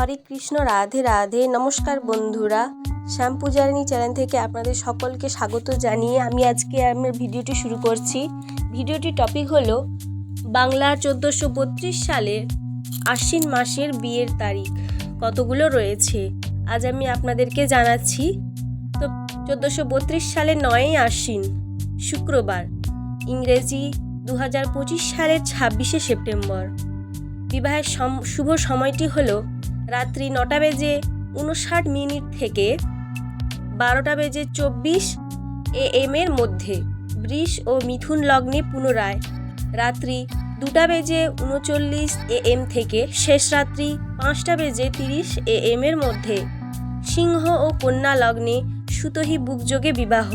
হরে কৃষ্ণ, রাধে রাধে। নমস্কার বন্ধুরা। শ্যাম পূজারিণী চ্যানেল থেকে আপনাদের সকলকে স্বাগত জানিয়ে আমি আজকে আমার ভিডিওটি শুরু করছি। ভিডিওটির টপিক হলো বাংলার চোদ্দোশো বত্রিশ সালের আশ্বিন মাসের বিয়ের তারিখ। কতগুলো রয়েছে? আজ আমি আপনাদেরকে জানাচ্ছি, তো চোদ্দোশো বত্রিশ সালে নয়ই আশ্বিন, শুক্রবার। ইংরেজি দু হাজার পঁচিশ সালের ছাব্বিশে সেপ্টেম্বর। বিবাহের শুভ সময়টি হলো রাত্রি নটা বেজে উনষাট মিনিট থেকে বারোটা বেজে চব্বিশ এ এম এর মধ্যে বৃষ ও মিথুন লগ্নে পুনরায়। রাত্রি দুটা বেজে উনচল্লিশ এ এম থেকে শেষ রাত্রি পাঁচটা বেজে তিরিশ এ এম এর মধ্যে সিংহ ও কন্যা লগ্নে সুতহি বুকযোগে বিবাহ।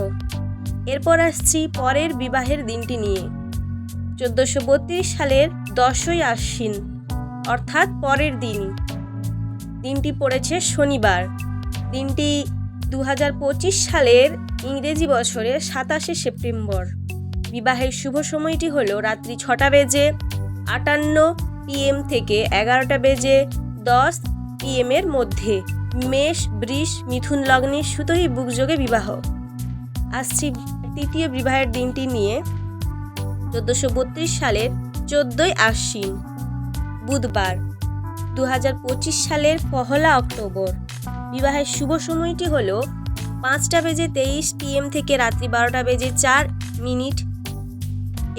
এরপর আসছি পরের বিবাহের দিনটি নিয়ে। চোদ্দোশো সালের দশই আশ্বিন, অর্থাৎ পরের দিন। দিনটি পড়েছে শনিবার। দিনটি দু হাজার পঁচিশ সালের ইংরেজি বছরের সাতাশে সেপ্টেম্বর। বিবাহের শুভ সময়টি হলো রাত্রি ছটা বেজে আটান্ন পিএম থেকে এগারোটা বেজে দশ পিএম এর মধ্যে। মেষ, বৃষ, মিথুন লগ্নে সুতোই বুকযোগে বিবাহ। আসছি তৃতীয় বিবাহের দিনটি নিয়ে। চোদ্দোশো বত্রিশ সালের চোদ্দোই আশ্বিন, বুধবার। দু হাজার পঁচিশ সালের পহলা অক্টোবর। বিবাহের শুভ সময়টি হল পাঁচটা বেজে তেইশ পিএম থেকে রাত্রি বারোটা বেজে চার মিনিট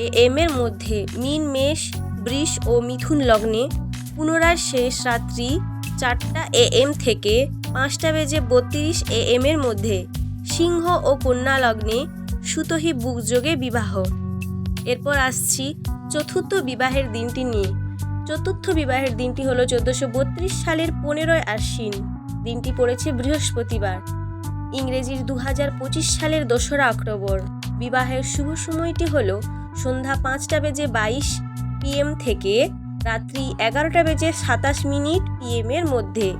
এ এম এর মধ্যে মিন মেষ, বৃষ ও মিথুন লগ্নে পুনরায় শেষ রাত্রি চারটা এ এম থেকে পাঁচটা বেজে বত্রিশ এ এম এর মধ্যে সিংহ ও কন্যা লগ্নে সুতহি বুকযোগে বিবাহ। এরপর আসছি চতুর্থ বিবাহের দিনটি নিয়ে। চতুর্থ বিবাহের দিনটি হলো চোদ্দোশো বত্রিশ সালের পনেরোই আশ্বিন। দিনটি পড়েছে বৃহস্পতিবার। ইংরেজির দু হাজার পঁচিশ সালের দোসরা অক্টোবর। বিবাহের শুভ সময়টি হলো সন্ধ্যা পাঁচটা বেজে বাইশ পিএম থেকে রাত্রি এগারোটা বেজে সাতাশ মিনিট পিএমের মধ্যে।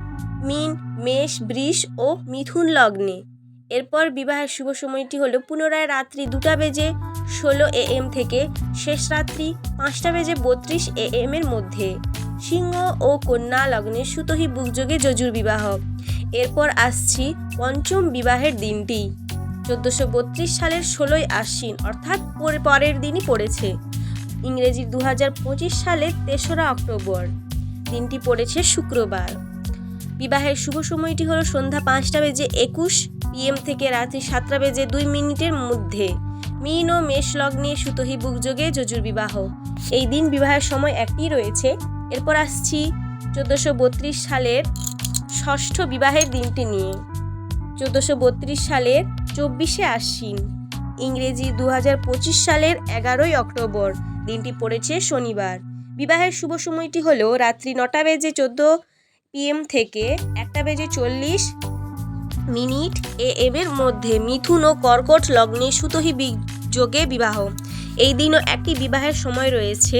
মিন, মেষ, বৃষ ও মিথুন লগ্নে। এরপর বিবাহের শুভ সময়টি হলো পুনরায় রাত্রি দুটা বেজে ষোলো এ এম থেকে শেষ রাত্রি পাঁচটা বেজে বত্রিশ এ এম এর মধ্যে। সিংহ ও কন্যা লগ্নে সুতহি বুকযোগে যজুর বিবাহ। এরপর আসছি পঞ্চম বিবাহের দিনটি। চোদ্দোশো বত্রিশ সালের ষোলোই আশ্বিন, অর্থাৎ পরে- পরের দিনই পড়েছে। ইংরেজি দু হাজার পঁচিশ সালের তেসরা অক্টোবর। দিনটি পড়েছে শুক্রবার। বিবাহের শুভ সময়টি হলো সন্ধ্যা পাঁচটা বেজে একুশ পিএম থেকে রাত্রি সাতটা বেজে দুই মিনিটের মধ্যে। মিন ও মেষ লগ্নে সুতহি বুকযোগে যজুর বিবাহ। এই দিন বিবাহের সময় একই রয়েছে। এরপর আসছি চোদ্দোশো বত্রিশ সালের ষষ্ঠ বিবাহের দিনটি নিয়ে। চোদ্দোশো বত্রিশ সালের চব্বিশে আশ্বিন, ইংরেজি দু হাজার পঁচিশ সালের এগারোই অক্টোবর। দিনটি পড়েছে শনিবার। বিবাহের শুভ সময়টি হলো রাত্রি নটা বেজে চোদ্দ পিএম থেকে একটা বেজে চল্লিশ মিনিট এ এম এর মধ্যে মিথুন ও কর্কট লগ্নে সুতহি যোগে বিবাহ। এই দিনও একটি বিবাহের সময় রয়েছে।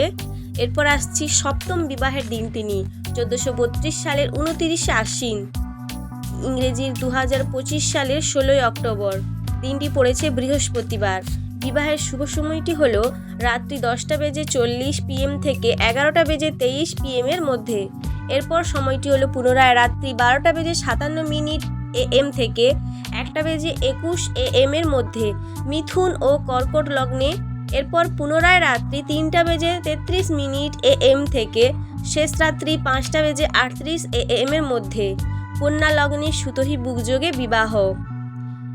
এরপর আসছি সপ্তম বিবাহের দিন তিনি, চোদ্দোশো বত্রিশ সালের উনতিরিশে আশ্বিন, ইংরেজির দু হাজার পঁচিশ সালের ষোলোই অক্টোবর। দিনটি পড়েছে বৃহস্পতিবার। বিবাহের শুভ সময়টি হল রাত্রি দশটা বেজে চল্লিশ পিএম থেকে এগারোটা বেজে তেইশ পিএম এর মধ্যে। এরপর সময়টি হলো পুনরায় রাত্রি বারোটা বেজে সাতান্ন মিনিট এ এম থেকে একটা বেজে একুশ এ এম এর মধ্যে মিথুন ও কর্কট লগ্নে, এরপর পুনরায় রাত্রি তিনটা বেজে তেত্রিশ মিনিট এ এম থেকে শেষ রাত্রি পাঁচটা বেজে আটত্রিশ এ এর মধ্যে কন্যা লগ্নে সুতহি বুকযোগে বিবাহ।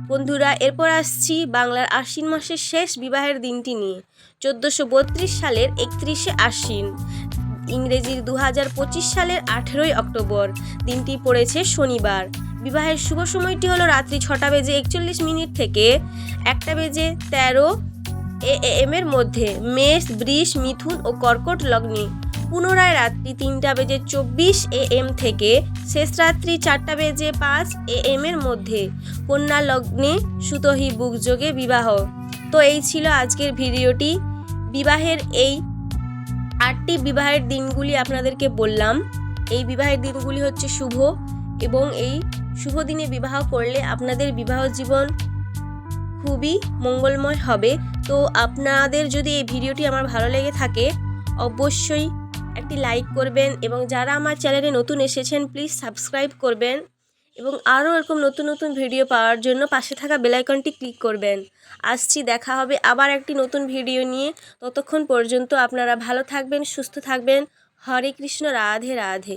বন্ধুরা, এরপর আসছি বাংলার আশ্বিন মাসের শেষ বিবাহের দিনটি নিয়ে। চোদ্দোশো বত্রিশ সালের একত্রিশে আশ্বিন, ইংরেজির দু হাজার পঁচিশ সালের আঠেরোই অক্টোবর। দিনটি পড়েছে শনিবার। বিবাহের শুভ সময়টি হলো রাত্রি ছটা বেজে একচল্লিশ মিনিট থেকে একটা বেজে তেরো এম এর মধ্যে। মেষ, বৃষ, মিথুন ও কর্কট লগ্নে। পুনরায় রাত্রি তিনটা বেজে চব্বিশ এ এম থেকে শেষ রাত্রি চারটা বেজে পাঁচ এ এম এর মধ্যে। কন্যা লগ্নে, সুতহি বুকযোগে বিবাহ। তো এই ছিল আজকের ভিডিওটি। বিবাহের এই আটটি বিবাহের দিনগুলি আপনাদেরকে বললাম। এই বিবাহের দিনগুলি হচ্ছে শুভ এবং এই শুভ দিনে বিবাহ করলে আপনাদের বিবাহ জীবন খুবই মঙ্গলময় হবে। তো আপনাদের যদি এই ভিডিওটি আমার ভালো লেগে থাকে, অবশ্যই একটি লাইক করবেন এবং যারা আমার চ্যানেলে নতুন এসেছেন, প্লিজ সাবস্ক্রাইব করবেন এবং আরও এরকম নতুন নতুন ভিডিও পাওয়ার জন্য পাশে থাকা বেলাইকনটি ক্লিক করবেন। আসছি, দেখা হবে আবার একটি নতুন ভিডিও নিয়ে। ততক্ষণ পর্যন্ত আপনারা ভালো থাকবেন, সুস্থ থাকবেন। হরে কৃষ্ণ, রাধে রাধে।